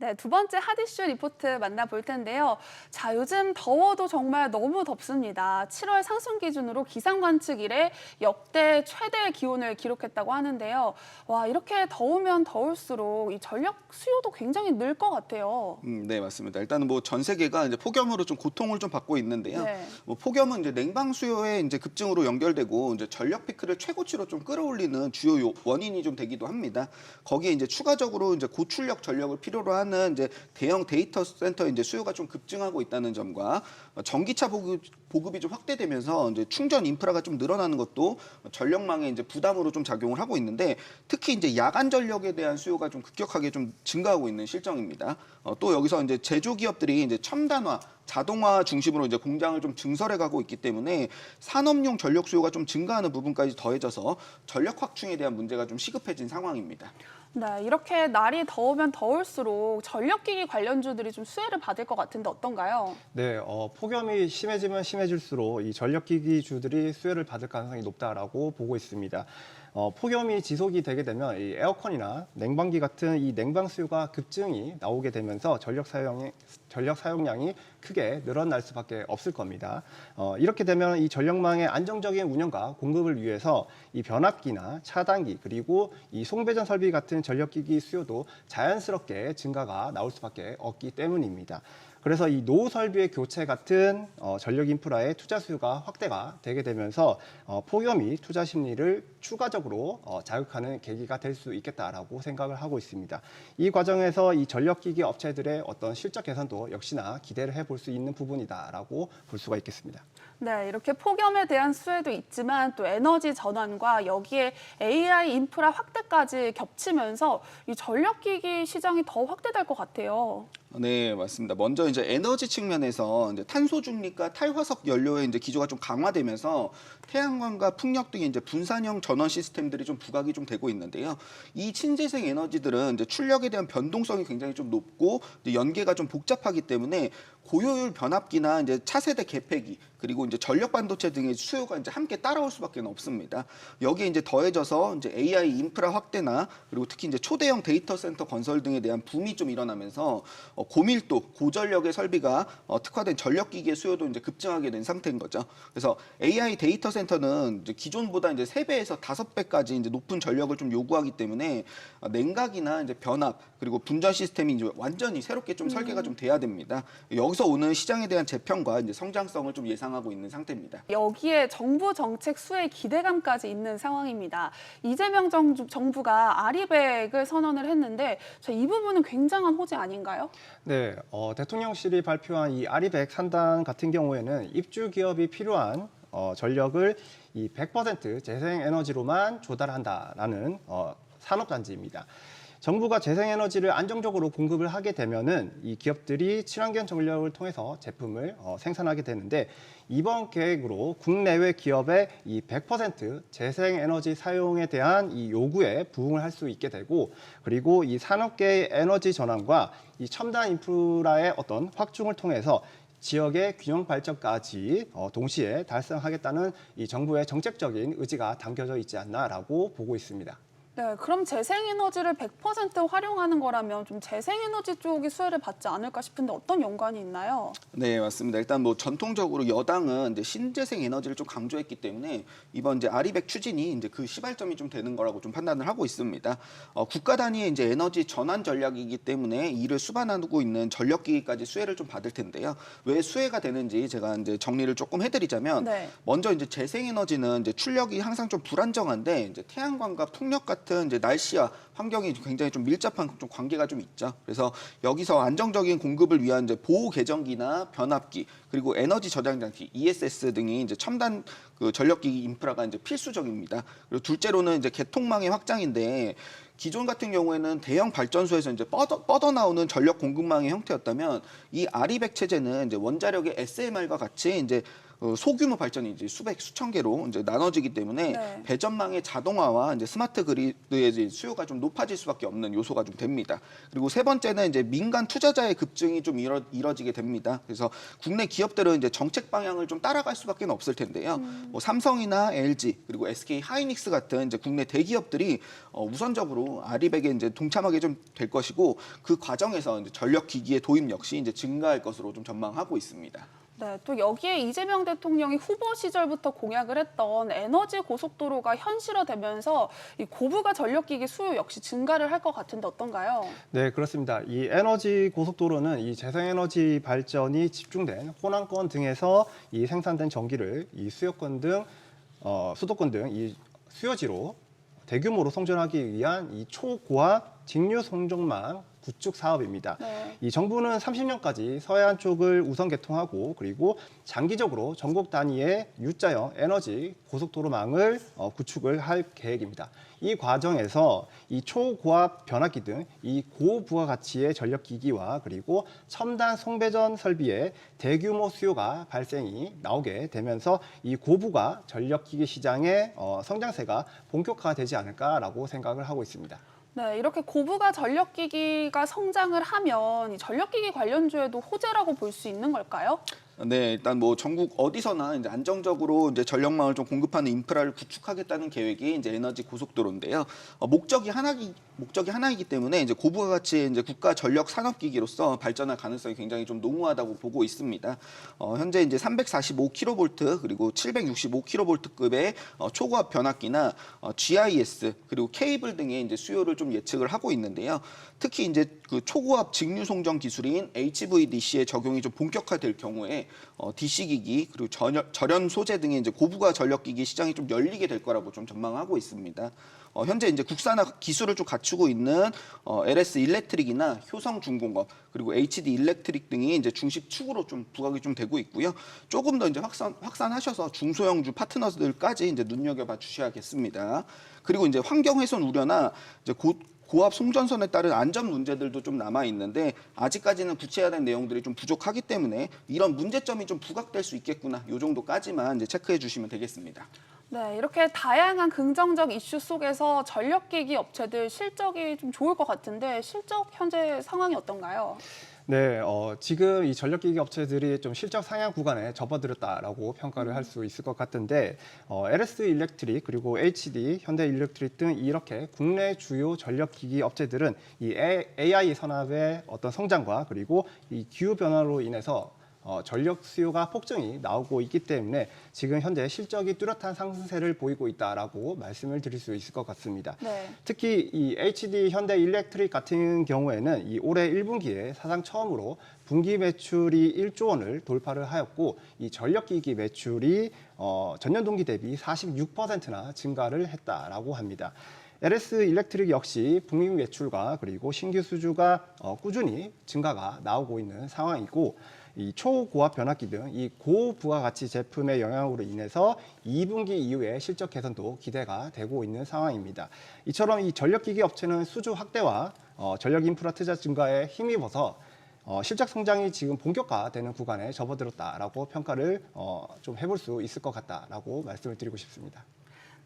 네, 두 번째 핫 이슈 리포트 만나볼 텐데요. 자, 요즘 더워도 정말 너무 덥습니다. 7월 상승 기준으로 기상 관측 이래 역대 최대 기온을 기록했다고 하는데요. 와, 이렇게 더우면 더울수록 이 전력 수요도 굉장히 늘 것 같아요. 음, 네, 맞습니다. 일단은 뭐 전 세계가 이제 폭염으로 좀 고통을 좀 받고 있는데요. 네. 뭐 폭염은 이제 냉방 수요의 이제 급증으로 연결되고 이제 전력 피크를 최고치로 좀 끌어올리는 주요 요- 원인이 좀 되기도 합니다. 거기에 이제 추가적으로 이제 고출력 전력을 필요로 하는 이제 대형 데이터 센터 이제 수요가 좀 급증하고 있다는 점과 어, 전기차 보급, 보급이 좀 확대되면서 이제 충전 인프라가 좀 늘어나는 것도 전력망에 이제 부담으로 좀 작용을 하고 있는데 특히 이제 야간 전력에 대한 수요가 좀 급격하게 좀 증가하고 있는 실정입니다. 어, 또 여기서 이제 제조 기업들이 이제 첨단화 자동화 중심으로 이제 공장을 좀 증설해 가고 있기 때문에 산업용 전력 수요가 좀 증가하는 부분까지 더해져서 전력 확충에 대한 문제가 좀 시급해진 상황입니다. 네, 이렇게 날이 더우면 더울수록 전력기기 관련주들이 좀 수혜를 받을 것 같은데 어떤가요? 네, 어, 폭염이 심해지면 심해질수록 이 전력기기 주들이 수혜를 받을 가능성이 높다라고 보고 있습니다. 어, 폭염이 지속이 되게 되면 이 에어컨이나 냉방기 같은 이 냉방 수요가 급증이 나오게 되면서 전력 사용이 전력 사용량이 크게 늘어날 수밖에 없을 겁니다. 어, 이렇게 되면 이 전력망의 안정적인 운영과 공급을 위해서 이 변압기나 차단기 그리고 이 송배전 설비 같은 전력기기 수요도 자연스럽게 증가가 나올 수밖에 없기 때문입니다. 그래서 이 노후 설비의 교체 같은 어, 전력 인프라의 투자 수요가 확대가 되게 되면서 어, 폭염이 투자 심리를 추가적으로 어, 자극하는 계기가 될 수 있겠다라고 생각을 하고 있습니다. 이 과정에서 이 전력기기 업체들의 어떤 실적 개선도 역시나 기대를 해볼 수 있는 부분이다라고 볼 수가 있겠습니다. 네, 이렇게 폭염에 대한 수혜도 있지만 또 에너지 전환과 여기에 AI 인프라 확대까지 겹치면서 이 전력기기 시장이 더 확대될 것 같아요. 네, 맞습니다. 먼저 이제 에너지 측면에서 이제 탄소 중립과 탈화석 연료의 이제 기조가 좀 강화되면서 태양광과 풍력 등의 이제 분산형 전원 시스템들이 좀 부각이 좀 되고 있는데요. 이 친재생 에너지들은 이제 출력에 대한 변동성이 굉장히 좀 높고 연계가 좀 복잡하기 때문에 고효율 변압기나 이제 차세대 개폐기 그리고 이제 전력 반도체 등의 수요가 이제 함께 따라올 수밖에 없습니다. 여기에 이제 더해져서 이제 AI 인프라 확대나 그리고 특히 이제 초대형 데이터 센터 건설 등에 대한 붐이 좀 일어나면서 어, 고밀도 고전력의 설비가 어, 특화된 전력 기기의 수요도 이제 급증하게 된 상태인 거죠. 그래서 AI 데이터 센터는 이제 기존보다 이제 세배에서 다섯 배까지 이제 높은 전력을 좀 요구하기 때문에 어, 냉각이나 이제 변압 그리고 분전 시스템이 이제 완전히 새롭게 좀 설계가 좀 돼야 됩니다. 여기서 오는 시장에 대한 재평과 이제 성장성을 좀 예상하고 있는 상태입니다. 여기에 정부 정책 수혜 기대감까지 있는 상황입니다. 이재명 정부, 정부가 아리백을 선언을 했는데 자, 이 부분은 굉장한 호재 아닌가요? 네, 어, 대통령실이 발표한 이 아리백 산단 같은 경우에는 입주 기업이 필요한 어, 전력을 이 100% 재생 에너지로만 조달한다라는 어, 산업 단지입니다. 정부가 재생에너지를 안정적으로 공급을 하게 되면은 이 기업들이 친환경 전력을 통해서 제품을 어, 생산하게 되는데 이번 계획으로 국내외 기업의 이 100% 재생에너지 사용에 대한 이 요구에 부응을 할 수 있게 되고 그리고 이 산업계의 에너지 전환과 이 첨단 인프라의 어떤 확충을 통해서 지역의 균형 발전까지 어, 동시에 달성하겠다는 이 정부의 정책적인 의지가 담겨져 있지 않나라고 보고 있습니다. 네, 그럼 재생에너지를 100% 활용하는 거라면 좀 재생에너지 쪽이 수혜를 받지 않을까 싶은데 어떤 연관이 있나요? 네, 맞습니다. 일단 뭐 전통적으로 여당은 이제 신재생 에너지를 좀 강조했기 때문에 이번 이제 아리백 추진이 이제 그 시발점이 좀 되는 거라고 좀 판단을 하고 있습니다. 어, 국가 단위의 이제 에너지 전환 전략이기 때문에 이를 수반하고 있는 전력기기까지 수혜를 좀 받을 텐데요. 왜 수혜가 되는지 제가 이제 정리를 조금 해드리자면 네. 먼저 이제 재생에너지는 이제 출력이 항상 좀 불안정한데 이제 태양광과 풍력 같은 이제 날씨와 환경이 굉장히 좀 밀접한 좀 관계가 좀 있죠. 그래서 여기서 안정적인 공급을 위한 이제 보호 계정기나 변압기 그리고 에너지 저장 장치 ESS 등이 이제 첨단 그 전력기기 인프라가 이제 필수적입니다. 그리고 둘째로는 이제 개통망의 확장인데 기존 같은 경우에는 대형 발전소에서 이제 뻗어, 뻗어 나오는 전력 공급망의 형태였다면 이 아리백 체제는 이제 원자력의 SMR과 같이 이제 어, 소규모 발전이 이제 수백 수천 개로 이제 나눠지기 때문에 네. 배전망의 자동화와 이제 스마트 그리드의 수요가 좀 높아질 수밖에 없는 요소가 좀 됩니다. 그리고 세 번째는 이제 민간 투자자의 급증이 좀 이뤄, 이뤄지게 됩니다. 그래서 국내 기업들은 이제 정책 방향을 좀 따라갈 수밖에 없을 텐데요. 뭐 삼성이나 LG 그리고 SK 하이닉스 같은 이제 국내 대기업들이 어, 우선적으로 또 아리백에 이제 동참하게 좀 될 것이고 그 과정에서 이제 전력 기기의 도입 역시 이제 증가할 것으로 좀 전망하고 있습니다. 네, 또 여기에 이재명 대통령이 후보 시절부터 공약을 했던 에너지 고속도로가 현실화되면서 이 고부가 전력기기 수요 역시 증가를 할 것 같은데 어떤가요? 네, 그렇습니다. 이 에너지 고속도로는 이 재생에너지 발전이 집중된 호남권 등에서 이 생산된 전기를 이 수요권 등 어, 수도권 등 이 수요지로 대규모로 송전하기 위한 이 초고압 직류 송전망 구축 사업입니다. 네. 이 정부는 30년까지 서해안 쪽을 우선 개통하고 그리고 장기적으로 전국 단위의 U자형 에너지 고속도로망을 어, 구축을 할 계획입니다. 이 과정에서 이 초고압 변압기 등 이 고부가 가치의 전력 기기와 그리고 첨단 송배전 설비의 대규모 수요가 발생이 나오게 되면서 이 고부가 전력 기기 시장의 어, 성장세가 본격화되지 않을까라고 생각을 하고 있습니다. 네, 이렇게 고부가 전력기기가 성장을 하면 이 전력기기 관련주에도 호재라고 볼 수 있는 걸까요? 네, 일단 뭐 전국 어디서나 이제 안정적으로 이제 전력망을 좀 공급하는 인프라를 구축하겠다는 계획이 이제 에너지 고속도로인데요. 어, 목적이 하나기 목적이 하나이기 때문에 이제 고부가 가치의 이제 국가 전력 산업 기기로서 발전할 가능성이 굉장히 좀 농후하다고 보고 있습니다. 어, 현재 이제 345kV 그리고 765kV급의 어, 초고압 변압기나 어, GIS 그리고 케이블 등의 이제 수요를 좀 예측을 하고 있는데요. 특히 이제 그 초고압 직류 송전 기술인 HVDC의 적용이 좀 본격화될 경우에 어, DC 기기 그리고 전열, 절연 소재 등의 이제 고부가 전력 기기 시장이 좀 열리게 될 거라고 좀 전망하고 있습니다. 어, 현재 이제 국산화 기술을 좀 갖추고 있는 어, LS 일렉트릭이나 효성 중공업 그리고 HD 일렉트릭 등이 이제 중심 축으로 좀 부각이 좀 되고 있고요. 조금 더 이제 확산 확산하셔서 중소형주 파트너들까지 이제 눈여겨봐 주셔야겠습니다. 그리고 이제 환경 훼손 우려나 이제 고, 고압 송전선에 따른 안전 문제들도 좀 남아 있는데 아직까지는 구체화된 내용들이 좀 부족하기 때문에 이런 문제점이 좀 부각될 수 있겠구나. 요 정도까지만 이제 체크해 주시면 되겠습니다. 네, 이렇게 다양한 긍정적 이슈 속에서 전력기기 업체들 실적이 좀 좋을 것 같은데 실적 현재 상황이 어떤가요? 네, 어, 지금 이 전력기기 업체들이 좀 실적 상향 구간에 접어들었다라고 평가를 할 수 있을 것 같은데 어, LS 일렉트릭 그리고 HD, 현대 일렉트릭 등 이렇게 국내 주요 전력기기 업체들은 이 AI 산업의 어떤 성장과 그리고 이 기후 변화로 인해서 어, 전력 수요가 폭증이 나오고 있기 때문에 지금 현재 실적이 뚜렷한 상승세를 보이고 있다라고 말씀을 드릴 수 있을 것 같습니다. 네. 특히 이 HD 현대 일렉트릭 같은 경우에는 이 올해 1분기에 사상 처음으로 분기 매출이 1조 원을 돌파를 하였고 이 전력기기 매출이 어, 전년 동기 대비 46%나 증가를 했다라고 합니다. LS 일렉트릭 역시 북미 매출과 그리고 신규 수주가 어, 꾸준히 증가가 나오고 있는 상황이고 이 초고압 변압기 등 이 고부가가치 제품의 영향으로 인해서 2분기 이후에 실적 개선도 기대가 되고 있는 상황입니다. 이처럼 이 전력기기 업체는 수주 확대와 어, 전력 인프라 투자 증가에 힘입어서 어, 실적 성장이 지금 본격화되는 구간에 접어들었다라고 평가를 어, 좀 해볼 수 있을 것 같다라고 말씀을 드리고 싶습니다.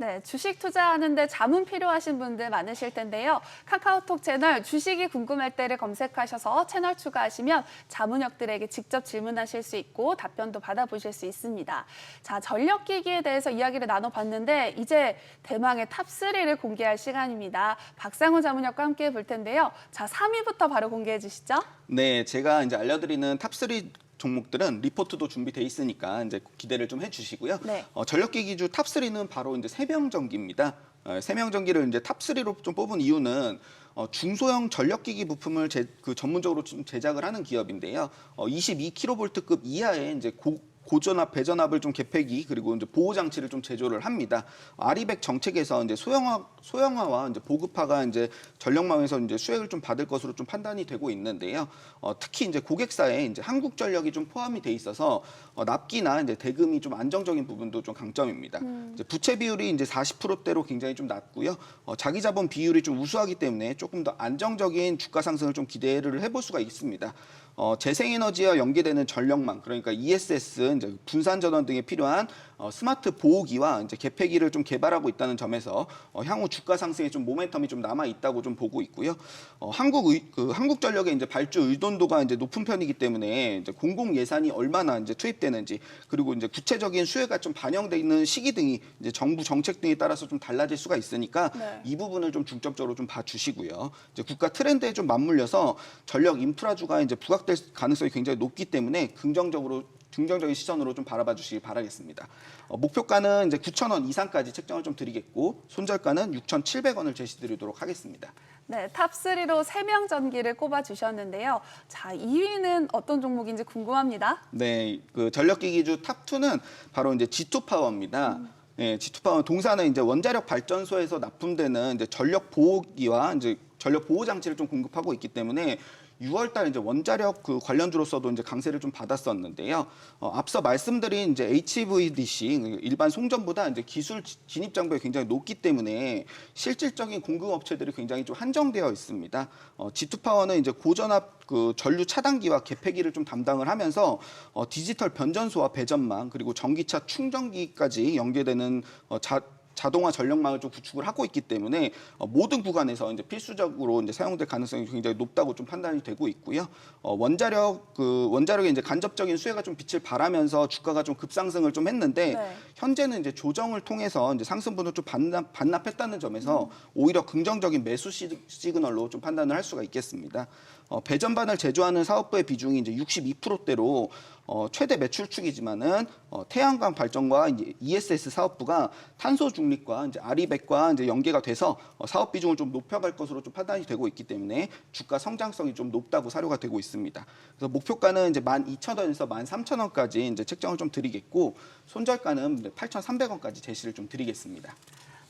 네, 주식 투자하는데 자문 필요하신 분들 많으실 텐데요. 카카오톡 채널 주식이 궁금할 때를 검색하셔서 채널 추가하시면 자문역들에게 직접 질문하실 수 있고 답변도 받아보실 수 있습니다. 자, 전력기기에 대해서 이야기를 나눠봤는데 이제 대망의 탑3를 공개할 시간입니다. 박상훈 자문역과 함께 볼 텐데요. 자, 3위부터 바로 공개해 주시죠. 네, 제가 이제 알려드리는 탑3 종목들은 리포트도 준비돼 있으니까 이제 기대를 좀 해주시고요. 네. 어, 전력기기주 탑 3는 바로 이제 세명전기입니다. 어, 세명전기를 이제 탑 3로 좀 뽑은 이유는 어, 중소형 전력기기 부품을 제, 그 전문적으로 좀 제작을 하는 기업인데요. 어, 22kV급 이하의 이제 고, 고전압, 배전압을 좀 개폐기 그리고 이제 보호 장치를 좀 제조를 합니다. 아리백 정책에서 이제 소형화, 소형화와 이제 보급화가 이제 전력망에서 이제 수혜를 좀 받을 것으로 좀 판단이 되고 있는데요. 어, 특히 이제 고객사에 이제 한국전력이 좀 포함이 돼 있어서 어, 납기나 이제 대금이 좀 안정적인 부분도 좀 강점입니다. 이제 부채 비율이 이제 40%대로 굉장히 좀 낮고요. 어, 자기 자본 비율이 좀 우수하기 때문에 조금 더 안정적인 주가 상승을 좀 기대를 해볼 수가 있습니다. 어, 재생에너지와 연계되는 전력망 그러니까 ESS 이제 분산 전원 등에 필요한 어, 스마트 보호기와 이제 개폐기를 좀 개발하고 있다는 점에서 어, 향후 주가 상승에 좀 모멘텀이 좀 남아 있다고 좀 보고 있고요. 어, 한국 의, 그 한국 전력의 이제 발주 의존도가 이제 높은 편이기 때문에 이제 공공 예산이 얼마나 이제 투입되는지 그리고 이제 구체적인 수혜가 좀 반영돼 있는 시기 등이 이제 정부 정책 등에 따라서 좀 달라질 수가 있으니까 네. 이 부분을 좀 중점적으로 좀 봐주시고요. 이제 국가 트렌드에 좀 맞물려서 전력 인프라주가 이제 부각될 가능성이 굉장히 높기 때문에 긍정적으로 긍정적인 시선으로 좀 바라봐 주시기 바라겠습니다. 어, 목표가는 이제 9,000원 이상까지 책정을 좀 드리겠고 손절가는 6,700원을 제시드리도록 하겠습니다. 네, 탑3로 세명 전기를 꼽아 주셨는데요. 자, 2위는 어떤 종목인지 궁금합니다. 네, 그 전력기기주 탑 2는 바로 이제 G2 파워입니다. 네, G2 파워 동사는 이제 원자력 발전소에서 납품되는 이제 전력 보호기와 이제 전력 보호 장치를 좀 공급하고 있기 때문에 6월달 이제 원자력 그 관련주로서도 이제 강세를 좀 받았었는데요. 어, 앞서 말씀드린 이제 HVDC 일반 송전보다 이제 기술 지- 진입 장벽이 굉장히 높기 때문에 실질적인 공급 업체들이 굉장히 좀 한정되어 있습니다. 어, G2 파워는 이제 고전압 그 전류 차단기와 개폐기를 좀 담당을 하면서 어, 디지털 변전소와 배전망 그리고 전기차 충전기까지 연계되는 어, 자 자동화 전력망을 좀 구축을 하고 있기 때문에 어, 모든 구간에서 이제 필수적으로 이제 사용될 가능성이 굉장히 높다고 좀 판단이 되고 있고요. 어, 원자력 그 원자력의 이제 간접적인 수혜가 좀 빛을 발하면서 주가가 좀 급상승을 좀 했는데 네. 현재는 이제 조정을 통해서 이제 상승분을 좀 반납, 반납했다는 점에서 오히려 긍정적인 매수 시, 시그널로 좀 판단을 할 수가 있겠습니다. 어, 배전반을 제조하는 사업부의 비중이 이제 62%대로 어, 최대 매출축이지만은 어, 태양광 발전과 이제 ESS 사업부가 탄소 중립과 이제 아리백과 이제 연계가 돼서 어, 사업 비중을 좀 높여갈 것으로 좀 판단이 되고 있기 때문에 주가 성장성이 좀 높다고 사료가 되고 있습니다. 그래서 목표가는 이제 12,000원에서 13,000원까지 이제 책정을 좀 드리겠고 손절가는 8,300원까지 제시를 좀 드리겠습니다.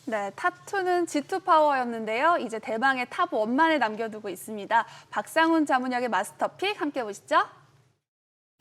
네, 탑2는 G2 파워였는데요. 이제 대망의 탑1만을 남겨두고 있습니다. 박상훈 자문역의 마스터픽 함께 보시죠.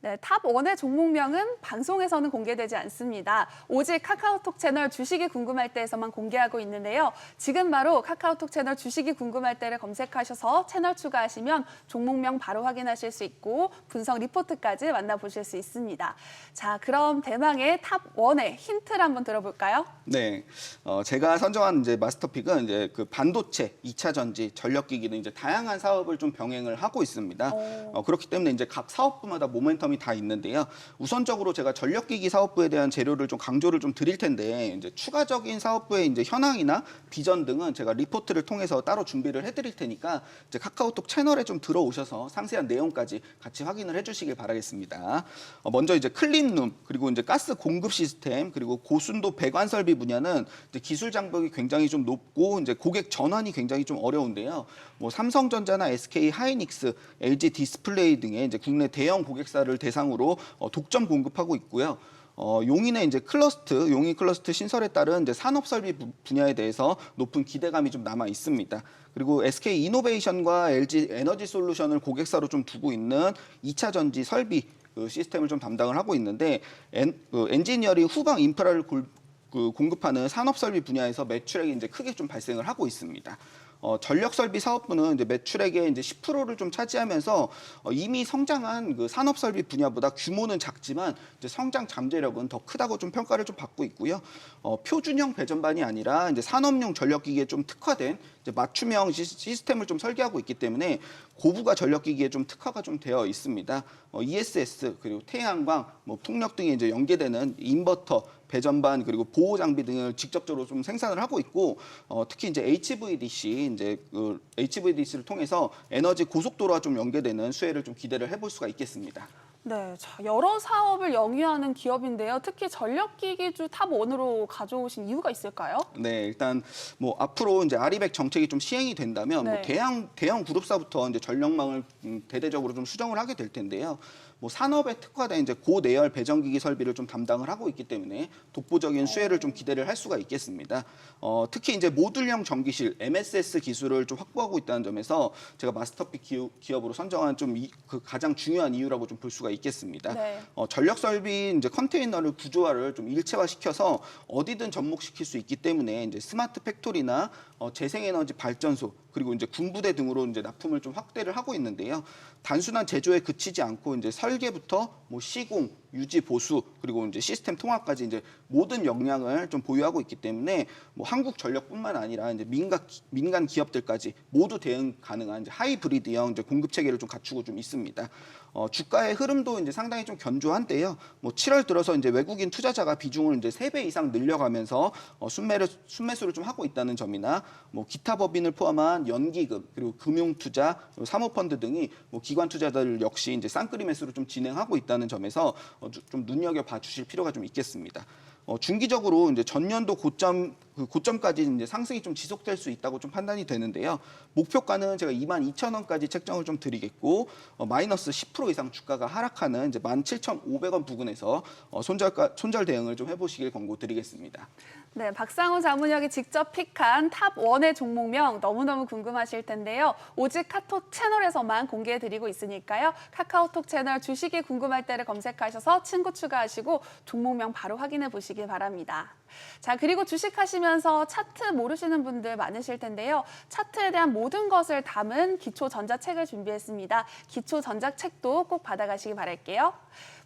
네, 탑1의 종목명은 방송에서는 공개되지 않습니다. 오직 카카오톡 채널 주식이 궁금할 때에서만 공개하고 있는데요. 지금 바로 카카오톡 채널 주식이 궁금할 때를 검색하셔서 채널 추가하시면 종목명 바로 확인하실 수 있고 분석 리포트까지 만나보실 수 있습니다. 자, 그럼 대망의 탑1의 힌트를 한번 들어볼까요? 네, 어, 제가 선정한 이제 마스터픽은 이제 그 반도체, 2차 전지, 전력기기 등 이제 다양한 사업을 좀 병행을 하고 있습니다. 오. 어, 그렇기 때문에 이제 각 사업부마다 모멘텀 이 다 있는데요. 우선적으로 제가 전력기기 사업부에 대한 재료를 좀 강조를 좀 드릴 텐데 이제 추가적인 사업부의 이제 현황이나 비전 등은 제가 리포트를 통해서 따로 준비를 해드릴 테니까 이제 카카오톡 채널에 좀 들어오셔서 상세한 내용까지 같이 확인을 해주시길 바라겠습니다. 어, 먼저 이제 클린룸 그리고 이제 가스 공급 시스템 그리고 고순도 배관 설비 분야는 기술 장벽이 굉장히 좀 높고 이제 고객 전환이 굉장히 좀 어려운데요. 뭐 삼성전자나 SK 하이닉스, LG 디스플레이 등의 이제 국내 대형 고객사를 대상으로 어, 독점 공급하고 있고요. 어, 용인의 이제 클러스트, 용인 클러스트 신설에 따른 이제 산업 설비 부- 분야에 대해서 높은 기대감이 좀 남아 있습니다. 그리고 SK 이노베이션과 LG 에너지 솔루션을 고객사로 좀 두고 있는 2차 전지 설비 그 시스템을 좀 담당을 하고 있는데 엔, 그 엔지니어링 후방 인프라를 골, 그 공급하는 산업 설비 분야에서 매출액이 이제 크게 좀 발생을 하고 있습니다. 어, 전력 설비 사업부는 이제 매출액의 이제 10%를 좀 차지하면서 어, 이미 성장한 그 산업 설비 분야보다 규모는 작지만 이제 성장 잠재력은 더 크다고 좀 평가를 좀 받고 있고요. 어, 표준형 배전반이 아니라 이제 산업용 전력기기에 좀 특화된 이제 맞춤형 시- 시스템을 좀 설계하고 있기 때문에 고부가 전력기기에 좀 특화가 좀 되어 있습니다. 어, ESS 그리고 태양광, 뭐 풍력 등이 이제 연계되는 인버터, 배전반 그리고 보호 장비 등을 직접적으로 좀 생산을 하고 있고 어, 특히 이제 HVDC 이제 그 HVDC를 통해서 에너지 고속도로와 좀 연계되는 수혜를 좀 기대를 해볼 수가 있겠습니다. 네, 자, 여러 사업을 영위하는 기업인데요. 특히 전력기기주 탑1으로 가져오신 이유가 있을까요? 네, 일단 뭐 앞으로 이제 아리백 정책이 좀 시행이 된다면 네. 뭐 대형 대형 그룹사부터 이제 전력망을 음, 대대적으로 좀 수정을 하게 될 텐데요. 뭐 산업에 특화된 이제 고내열 배정기기 설비를 좀 담당을 하고 있기 때문에 독보적인 수혜를 좀 기대를 할 수가 있겠습니다. 어, 특히 이제 모듈형 전기실 MSS 기술을 좀 확보하고 있다는 점에서 제가 마스터핏 기업, 기업으로 선정한 좀 그 가장 중요한 이유라고 좀 볼 수가 있겠습니다. 네. 어, 전력 설비 이제 컨테이너를 구조화를 좀 일체화시켜서 어디든 접목시킬 수 있기 때문에 이제 스마트 팩토리나 어, 재생에너지 발전소 그리고 이제 군부대 등으로 이제 납품을 좀 확대를 하고 있는데요. 단순한 제조에 그치지 않고 이제 설계부터 뭐 시공, 유지 보수 그리고 이제 시스템 통합까지 이제 모든 역량을 좀 보유하고 있기 때문에 뭐 한국 전력뿐만 아니라 이제 민간 민간 기업들까지 모두 대응 가능한 이제 하이브리드형 이제 공급 체계를 좀 갖추고 좀 있습니다. 어, 주가의 흐름도 이제 상당히 좀 견조한데요. 뭐 7월 들어서 이제 외국인 투자자가 비중을 이제 3배 이상 늘려가면서 어, 순매를 순매수를 좀 하고 있다는 점이나 뭐 기타 법인을 포함한 연기금 그리고 금융 투자, 그리고 사모펀드 등이 뭐 기관 투자자들 역시 이제 쌍끌이 매수를 좀 진행하고 있다는 점에서 어, 주- 좀 눈여겨 봐 주실 필요가 좀 있겠습니다. 어, 중기적으로 이제 전년도 고점 그 고점까지 이제 상승이 좀 지속될 수 있다고 좀 판단이 되는데요. 목표가는 제가 2만 2천 원까지 책정을 좀 드리겠고 어, 마이너스 10% 이상 주가가 하락하는 이제 17,500원 부근에서 어, 손절가 손절 대응을 좀 해보시길 권고드리겠습니다. 네, 박상우 자문역이 직접 픽한 탑 원의 종목명 너무너무 궁금하실 텐데요. 오직 카톡 채널에서만 공개해 드리고 있으니까요. 카카오톡 채널 주식이 궁금할 때를 검색하셔서 친구 추가하시고 종목명 바로 확인해 보시길 바랍니다. 자, 그리고 주식하시면서 차트 모르시는 분들 많으실 텐데요. 차트에 대한 모든 것을 담은 기초 전자책을 준비했습니다. 기초 전자책도 꼭 받아가시기 바랄게요.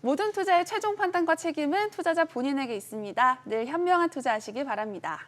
모든 투자의 최종 판단과 책임은 투자자 본인에게 있습니다. 늘 현명한 투자하시길 바랍니다.